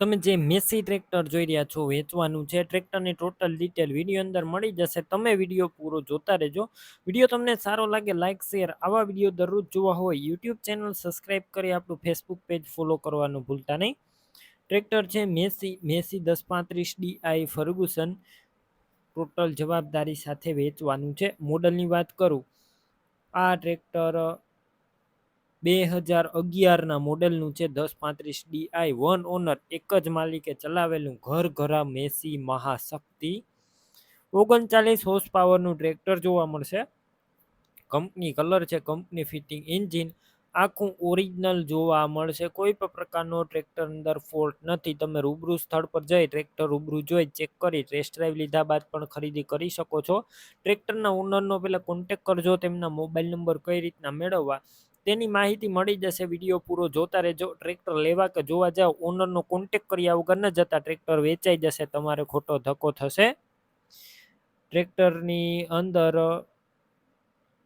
તમે જે Massey tractor જોઈ રહ્યા છો, વેચવાનું છે, ટ્રેક્ટરની ટોટલ ડિટેલ વીડિયો અંદર મળી જશે. તમે વીડિયો પૂરો જોતા રહેજો. વીડિયો તમને સારો લાગે લાઇક શેર આવા વીડિયો દરરોજ જોવા હોય યુટ્યુબ ચેનલ સબસ્ક્રાઈબ કરી આપણું ફેસબુક પેજ ફોલો કરવાનું ભૂલતા નહીં. ટ્રેક્ટર છે મેસી મેસી દસ પાંત્રીસ ડીઆઈ ફર્ગુસન. ટોટલ જવાબદારી સાથે વેચવાનું છે. મોડલની વાત કરું. આ ટ્રેક્ટર બે હજાર અગિયારના મોડેલનું છે દસ પાંત્રીસ ડીઆઈ વન ઓનર એક જ માલિકે ચલાવેલું ઘર ઘરા મેસી મહાશક્તિ. ઓગણચાલીસ હોર્સ પાવરનું ટ્રેક્ટર જોવા મળશે. કંપની કલર છે કંપની ફિટિંગ એન્જિન આખું ઓરિજિનલ જોવા મળશે. કોઈ પણ પ્રકારનો ટ્રેક્ટર અંદર ફોલ્ટ નથી. તમે રૂબરૂ સ્થળ પર જઈ ટ્રેક્ટર રૂબરૂ જોઈ ચેક કરી ટેસ્ટ ડ્રાઈવ લીધા બાદ પણ ખરીદી કરી શકો છો. ટ્રેક્ટરના ઓનરનો પહેલાં કોન્ટેક કરજો, તેમના મોબાઈલ નંબર કઈ રીતના મેળવવા. તેની માહિતી મળી જશે. વીડિયો પૂરો જોતા રહેજો. ટ્રેક્ટર લેવા કે જોવા જાવ ઓનરનો કોન્ટેક કર્યા વગર ન જતા ટ્રેક્ટર વેચાઈ જશે. તમારે ખોટો ધક્કો થશે. ટ્રેક્ટરની અંદર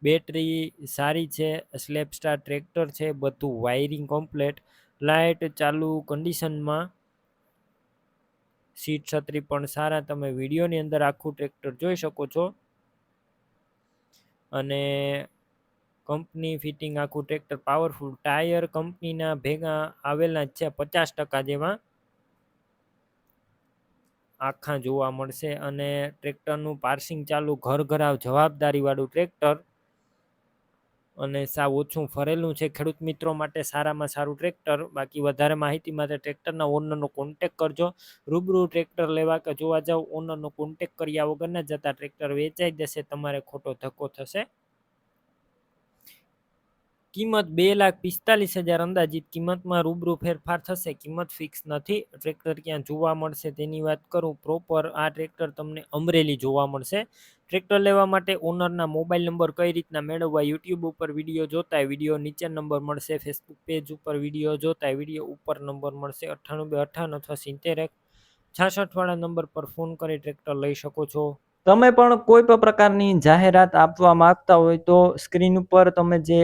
બેટરી સારી છે સ્લેપ સ્ટાર ટ્રેક્ટર છે, બધું વાયરિંગ કમ્પ્લેટ લાઇટ ચાલુ કન્ડિશનમાં સીટ છત્રી પણ સારા. તમે વિડીયોની અંદર આખું ટ્રેક્ટર જોઈ શકો છો. અને કંપની ફિટિંગ આખું ટ્રેક્ટર પાવરફુલ ટાયર કંપનીના ભેગા આવેલા છે પચાસ ટકા જેવા. આખા જોવા મળશે અને ટ્રેક્ટરનું પાર્સિંગ ચાલુ ઘર ઘરાવ જવાબદારીવાળું ટ્રેક્ટર. અને સાવ ઓછું ફરેલું છે ખેડૂત મિત્રો માટે સારામાં સારું ટ્રેક્ટર. બાકી વધારે માહિતી માટે ટ્રેક્ટરના ઓનરનો કોન્ટેક કરજો. રૂબરૂ ટ્રેક્ટર લેવા કે જોવા જાવ ઓનરનો કોન્ટેક કર્યા વગર ન જતા ટ્રેક્ટર વેચાઈ જશે, તમારે ખોટો ધક્કો થશે. કિંમત બે લાખ પિસ્તાલીસ હજાર અંદાજિત કિંમતમાં રૂબરૂ ફેરફાર થશે. કિંમત ફિક્સ નથી. ટ્રેક્ટર ક્યાં જોવા મળશે તેની વાત કરું. પ્રોપર આ ટ્રેક્ટર તમને અમરેલી જોવા મળશે. ટ્રેક્ટર લેવા માટે ઓનરના મોબાઈલ નંબર કઈ રીતના મેળવવા યુટ્યુબ ઉપર વીડિયો જોતા વીડિયો નીચે નંબર મળશે. ફેસબુક પેજ ઉપર વીડિયો જોતા વીડિયો ઉપર નંબર મળશે અઠ્ઠાણું બે અઠ્ઠાણું અથવા સિત્તેર એક. છાસઠવાળા નંબર પર ફોન કરી ટ્રેક્ટર લઈ શકો છો. તમે પણ કોઈ પણ પ્રકારની જાહેરાત આપવા માંગતા હોય તો સ્ક્રીન ઉપર તમે જે